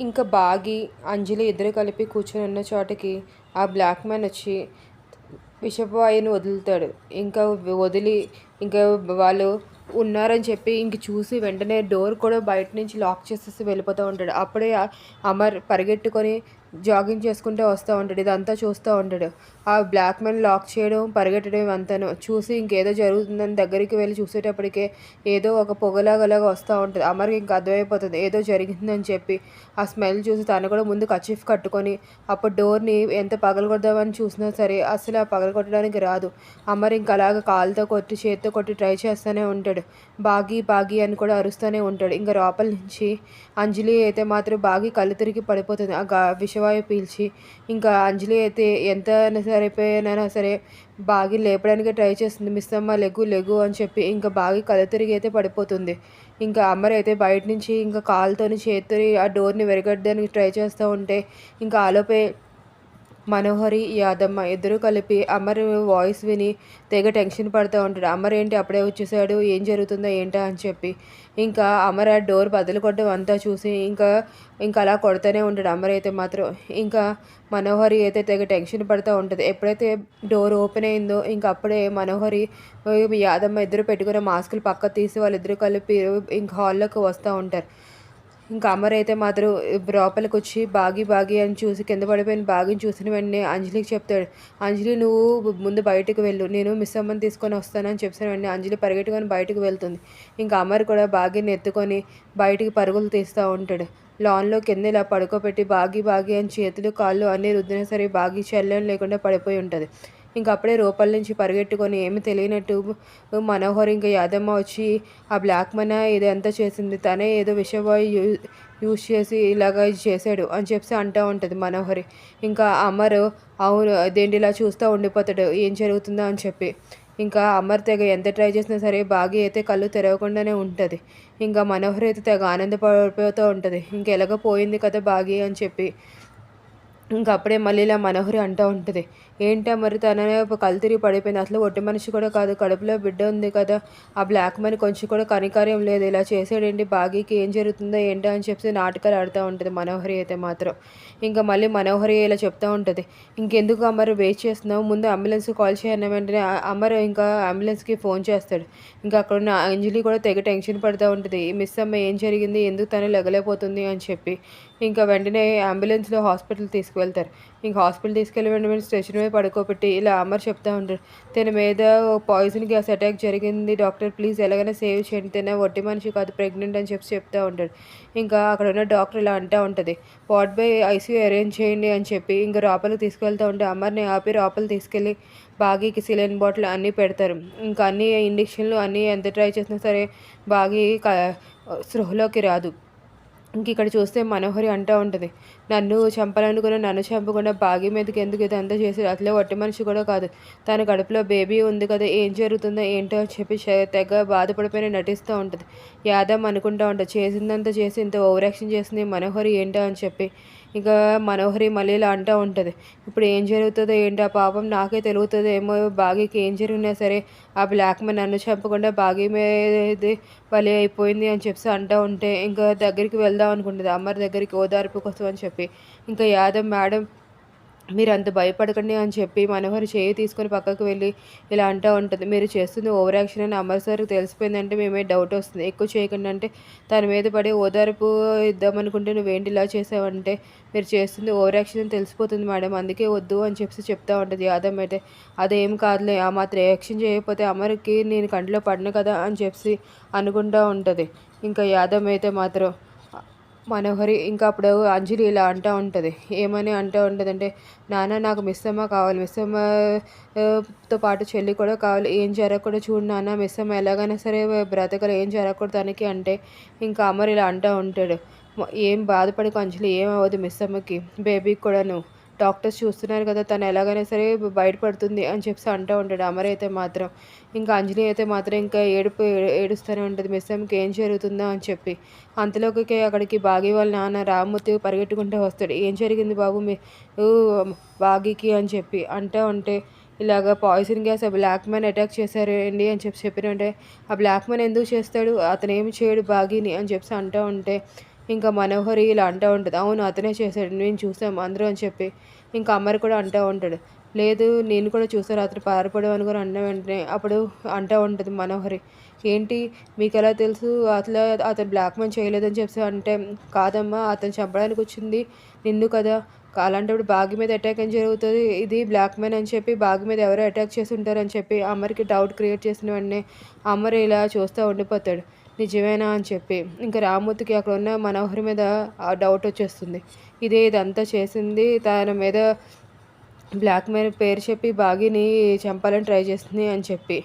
ఇంకా బాగి అంజలి ఇద్దరు కలిపి కూర్చొని ఉన్న చోటకి ఆ బ్లాక్ మ్యాన్ వచ్చి విషవాయుని వదులుతాడు. ఇంకా వదిలి ఇంకా వాళ్ళు ఉన్నారని చెప్పి ఇంక చూసి వెంటనే డోర్ కూడా బయట నుంచి లాక్ చేసేసి వెళ్ళిపోతూ ఉంటాడు. అప్పుడే ఆ అమర్ పరిగెట్టుకొని జాగింగ్ చేసుకుంటూ వస్తూ ఉంటాడు ఇదంతా చూస్తూ ఉంటాడు. ఆ బ్లాక్ మెన్ లాక్ చేయడం పరిగెట్టడం ఇవంతాను. చూసి ఇంకేదో జరుగుతుందని దగ్గరికి వెళ్ళి చూసేటప్పటికే ఏదో ఒక పొగలాగలాగా వస్తూ ఉంటుంది. అమర్కి ఇంకా అర్థమైపోతుంది. ఏదో జరిగిందని చెప్పి ఆ స్మెల్ చూసి తను కూడా ముందు కచీఫ్ కట్టుకొని అప్పుడు డోర్ని ఎంత పగలగొడదామని చూసినా సరే అసలు ఆ పగలగొట్టడానికి రాదు. అమర్ ఇంకా అలాగ కాలుతో కొట్టి చేతితో కొట్టి ట్రై చేస్తూనే ఉంటాడు. బాగి బాగి అని కూడా అరుస్తూనే ఉంటాడు. ఇంకా లోపల నుంచి అంజలి అయితే మాత్రం బాగి కళ్ళు తిరిగి పడిపోతుంది. ఆ గా శివాయ పీల్చి ఇంకా అంజలి అయితే ఎంత సరిపోయినా సరే బాగి లేపడానికి ట్రై చేస్తుంది. మిస్ అమ్మ లెగు లెగు అని చెప్పి ఇంకా బాగి కళ్ళు తిరిగి అయితే పడిపోతుంది. ఇంకా అమ్మర్ అయితే బయట నుంచి ఇంకా కాలుతోని చేతితో ఆ డోర్ని వెరగడ్డానికి ట్రై చేస్తూ ఉంటే ఇంకా ఆలోపే మనోహరి యాదమ్మ ఇద్దరు కలిపి అమర్ వాయిస్ విని తెగ టెన్షన్ పడుతూ ఉంటాడు. అమర్ ఏంటి అప్పుడే వచ్చేసాడు? ఏం జరుగుతుందో ఏంటా అని చెప్పి. ఇంకా అమర్ ఆ డోర్ బదులు కొట్టడం అంతా చూసి ఇంకా ఇంకా అలా కొడుతూనే ఉంటాడు. అమర్ అయితే మాత్రం ఇంకా మనోహరి అయితే తెగ టెన్షన్ పడుతూ ఉంటుంది. ఎప్పుడైతే డోర్ ఓపెన్ అయిందో ఇంకా అప్పుడే మనోహరి యాదమ్మ ఇద్దరు పెట్టుకున్న మాస్కులు పక్క తీసి వాళ్ళిద్దరు కలిపి ఇంకా హాల్లోకి వస్తూ ఉంటారు. ఇంకా అమర్ అయితే మాత్రం లోపలికి వచ్చి బాగి బాగి అని చూసి కింద పడిపోయిన బాగిని చూసిన వెంటనే అంజలికి చెప్తాడు అంజలి నువ్వు ముందు బయటకు వెళ్ళు నేను మిస్ అమ్మని తీసుకొని వస్తానని చెప్పిన వెంటనే అంజలి పరిగెట్టుకొని బయటకు వెళ్తుంది. ఇంకా అమర్ కూడా బాగిని ఎత్తుకొని బయటికి పరుగులు తీస్తూ ఉంటాడు. లాన్లో కింద ఇలా పడుకోబెట్టి బాగి బాగి అని చేతులు కాళ్ళు అన్నీ రుద్దినా సరే బాగి చల్లని లేకుండా పడిపోయి ఉంటుంది. ఇంక అప్పుడే రూపాల నుంచి పరిగెట్టుకొని ఏమి తెలియనట్టు మనోహర్ ఇంకా యాదమ్మ వచ్చి ఆ బ్లాక్ మన ఇదంతా చేసింది? తనే ఏదో విషవాయు యూజ్ చేసి ఇలాగ చేశాడు అని చెప్పి అంటూ ఉంటుంది మనోహరి. ఇంకా అమర్ అవును అదేంటి ఇలా చూస్తూ ఉండిపోతాడు? ఏం జరుగుతుందో అని చెప్పి. ఇంకా అమర్ తెగ ఎంత ట్రై చేసినా సరే బాగి అయితే కళ్ళు తెరవకుండానే ఉంటుంది. ఇంకా మనోహర్ అయితే తెగ ఆనందపడిపోతూ ఉంటుంది. ఇంకెలాగ పోయింది కదా బాగి అని చెప్పి. ఇంకా అప్పుడే మళ్ళీ ఇలా మనోహరి అంటూ ఉంటుంది. ఏంటా మరి తననే తిరిగి పడిపోయింది. అసలు ఒట్టి మనిషి కూడా కాదు కడుపులో బిడ్డ ఉంది కదా. ఆ బ్లాక్ మనీ కొంచెం కూడా కనికార్యం లేదు. ఇలా చేసాడేంటి బాగీకి ఏం జరుగుతుందో ఏంటో అని చెప్పి నాటకాలు ఆడుతూ ఉంటుంది మనోహరి అయితే మాత్రం. ఇంకా మళ్ళీ మనోహరి ఇలా చెప్తూ ఉంటుంది. ఇంకెందుకు అమ్మరు వెయిట్ చేస్తున్నావు? ముందు అంబులెన్స్ కాల్ చేయన్న వెంటనే అమరు ఇంకా అంబులెన్స్కి ఫోన్ చేస్తాడు. ఇంకా అక్కడ ఉన్న అంజలి కూడా తెగ టెన్షన్ పడుతూ ఉంటుంది. మిస్ అమ్మ ఏం జరిగింది? ఎందుకు తను లెగలేకపోతుంది? అని చెప్పి. ఇంకా వెంటనే అంబులెన్స్లో హాస్పిటల్ తీసుకువెళ్తారు. ఇంకా హాస్పిటల్ తీసుకెళ్ళి వెంటనే స్టేషన్ నిజమే పడుకోబెట్టి ఇలా అమర్ చెప్తా ఉంటాడు తన మీద పాయిజన్ గ్యాస్ అటాక్ జరిగింది. డాక్టర్ ప్లీజ్ ఎలాగైనా సేవ్ చేయండి. తన వడ్డీ మనిషి కాదు ప్రెగ్నెంట్ అని చెప్పి చెప్తా ఉంటాడు ఇంకా అక్కడ ఉన్న డాక్టర్ ఇలా అంటూ ఉంటుంది. వాట్ బై ఐసీయూ అరేంజ్ చేయండి అని చెప్పి ఇంకా లోపలికి తీసుకెళ్తూ ఉంటే అమర్ని ఆపి లోపలికి తీసుకెళ్ళి బాగీకి సిలిండర్ బాటిల్ అన్నీ పెడతారు. ఇంకా అన్ని ఇంజక్షన్లు అన్నీ ఎంత ట్రై చేసినా సరే బాగీ స్పృహలోకి రాదు. ఇంక ఇక్కడ చూస్తే మనోహరి అంటూ ఉంటుంది నన్ను చంపాలనుకున్న నన్ను చంపకుండా బాగి మీదకి ఎందుకు ఇదంతా చేసి అట్లే ఒట్టి మనిషి కూడా కాదు. తన కడుపులో బేబీ ఉంది కదా ఏం జరుగుతుందో ఏంటో అని చెప్పి తెగ బాధపడిపోయిన నటిస్తూ ఉంటుంది. యాదవ్ అనుకుంటూ ఉంటుంది చేసిందంతా చేసి ఇంత ఓవరాక్షన్ చేసింది మనోహరి ఏంటో? అని చెప్పి ఇక మనోహరి మళ్ళీ ఇలా అంటూ ఉంటుంది. ఇప్పుడు ఏం జరుగుతుందో ఏంటో పాపం నాకే తెలుగుతుంది ఏమో బాగీకి ఏం జరిగినా సరే ఆ బ్లాక్ మ్యాన్ నన్ను చంపకుండా బాగీ మీద బలి అయిపోయింది అని చెప్పి అంటూ ఉంటే ఇంకా దగ్గరికి వెళ్దాం అనుకుంటుంది. అమ్మర్ దగ్గరికి ఓదార్పు కోసం అని చెప్పి. ఇంకా యాదవ్ మేడం మీరు అంత భయపడకండి అని చెప్పి మనోహర్ చేయి తీసుకొని పక్కకు వెళ్ళి ఇలా అంటూ ఉంటుంది. మీరు చేస్తుంది ఓవర్ యాక్షన్ అని అమర్ సార్కి తెలిసిపోయిందంటే మేమే డౌట్ వస్తుంది. ఎక్కువ చేయకుండా అంటే తన మీద పడి ఓదార్పు ఇద్దామనుకుంటే నువ్వేంటి ఇలా చేసావంటే మీరు చేస్తుంది ఓవర్ యాక్షన్ అని తెలిసిపోతుంది మేడం. అందుకే వద్దు అని చెప్పి చెప్తా ఉంటుంది. యాదవ్ అయితే అదేం కాదులే ఆ మాత్రం యాక్షన్ చేయకపోతే అమర్కి నేను కంట్లో పడిన కదా అని చెప్పి అనుకుంటూ ఉంటుంది. ఇంకా యాదవ్ అయితే మాత్రం మనోహరి ఇంకా అప్పుడు అంజలి ఇలా అంటూ ఉంటుంది. ఏమని అంటూ ఉంటుంది అంటే నాన్న నాకు మిస్సమ్మ కావాలి. మిస్సమ్మతో పాటు చెల్లి కూడా కావాలి. ఏం జరగకూడదు చూడు నాన్న మిస్సమ్మ ఎలాగైనా సరే బ్రతకలు. ఏం జరగకూడదు తనకి అంటే ఇంకా అమర్ ఇలా అంటూ ఉంటాడు. ఏం బాధపడకు అంజలి ఏం అవ్వదు మిస్సమ్మకి. బేబీకి కూడాను డాక్టర్స్ చూస్తున్నారు కదా తను ఎలాగైనా సరే బయటపడుతుంది అని చెప్పి అంటూ ఉంటాడు. అమర్ అయితే మాత్రం ఇంకా అంజలి అయితే మాత్రం ఇంకా ఏడుపు ఏడుస్తూనే ఉంటుంది. మిస్సమ్కి ఏం జరుగుతుందో అని చెప్పి అంతలోకి అక్కడికి బాగి వాళ్ళ నాన్న రామ్మూర్తి పరిగెట్టుకుంటూ వస్తాడు. ఏం జరిగింది బాబు మీ బాగికి అని చెప్పి అంటూ ఉంటే ఇలాగ పాయిజన్ గ్యాస్ ఆ బ్లాక్ మ్యాన్ అటాక్ చేశారండి అని చెప్పి చెప్పినంటే ఆ బ్లాక్ మ్యాన్ ఎందుకు చేస్తాడు? అతను ఏమి చేయడు బాగిని అని చెప్పి అంటూ ఉంటే ఇంకా మనోహరి ఇలా అంటూ ఉంటుంది. అవును అతనే చేశాడు. నేను చూసాం అందరూ అని చెప్పి. ఇంకా అమ్మరి కూడా అంటూ ఉంటాడు. లేదు నేను కూడా చూసాను అతను పారిపోవడం అని కూడా అన్న వెంటనే అప్పుడు అంటూ ఉంటుంది మనోహరి. ఏంటి? మీకు ఎలా తెలుసు? అసలు అతను బ్లాక్ మెయిల్ చేయలేదని చెప్పి అంటే కాదమ్మా అతను చంపడానికి వచ్చింది నిన్ను కదా. అలాంటప్పుడు బాగి మీద అటాక్ ఏం జరుగుతుంది? ఇది బ్లాక్ మెయిన్ అని చెప్పి బాగి మీద ఎవరో అటాక్ చేసి ఉంటారని చెప్పి అమ్మరికి డౌట్ క్రియేట్ చేసిన వెంటనే అమ్మరు ఇలా చూస్తూ ఉండిపోతాడు. నిజమేనా అని చెప్పి ఇంకా రామూర్తికి అక్కడ ఉన్న మనోహరి మీద ఆ డౌట్ వచ్చేస్తుంది. ఇదే ఇదంతా చేసింది తన మీద బ్లాక్ మెయిల్ పేరు చెప్పి బాగిని చంపాలని ట్రై చేస్తుంది అని చెప్పి.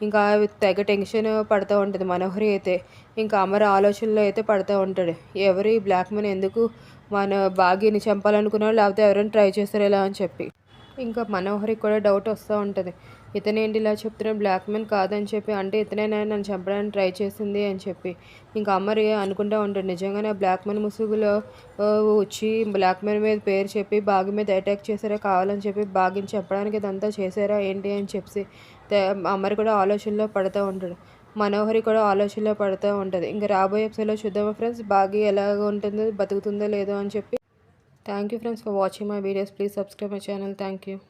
ఇంకా తెగ టెన్షన్ పడుతూ ఉంటుంది మనోహరి అయితే. ఇంకా అమర ఆలోచనలో అయితే పడుతూ ఉంటాడు ఎవరి బ్లాక్ మెయిల్ ఎందుకు మన బాగిని చంపాలనుకున్నాడు లేకపోతే ఎవరైనా ట్రై చేస్తారు ఎలా అని చెప్పి. ఇంకా మనోహరికి కూడా డౌట్ వస్తూ ఉంటుంది. ఇతనేంటి ఇలా చెప్తున్నాడు బ్లాక్ మెయిల్ కాదని చెప్పి అంటే ఇతనే నన్ను చంపడానికి ట్రై చేసింది అని చెప్పి. ఇంకా అమ్మరి అనుకుంటూ ఉంటాడు నిజంగానే బ్లాక్ మెయిల్ ముసుగులో వచ్చి బ్లాక్ మెయిల్ మీద పేరు చెప్పి బాగి మీద అటాక్ చేశారా కావాలని చెప్పి బాగిని చెప్పడానికి ఇదంతా చేశారా ఏంటి అని చెప్పి అమ్మరి కూడా ఆలోచనలో పడుతూ ఉంటాడు మనోహరి కూడా ఆలోచనలో పడుతూ ఉంటుంది. ఇంకా రాబోయే ఎపిసోడ్లో చూద్దామా ఫ్రెండ్స్ బాగా ఎలాగ ఉంటుందో బతుకుతుందో లేదో అని చెప్పి Thank you friends for watching my videos. Please subscribe my channel. Thank you.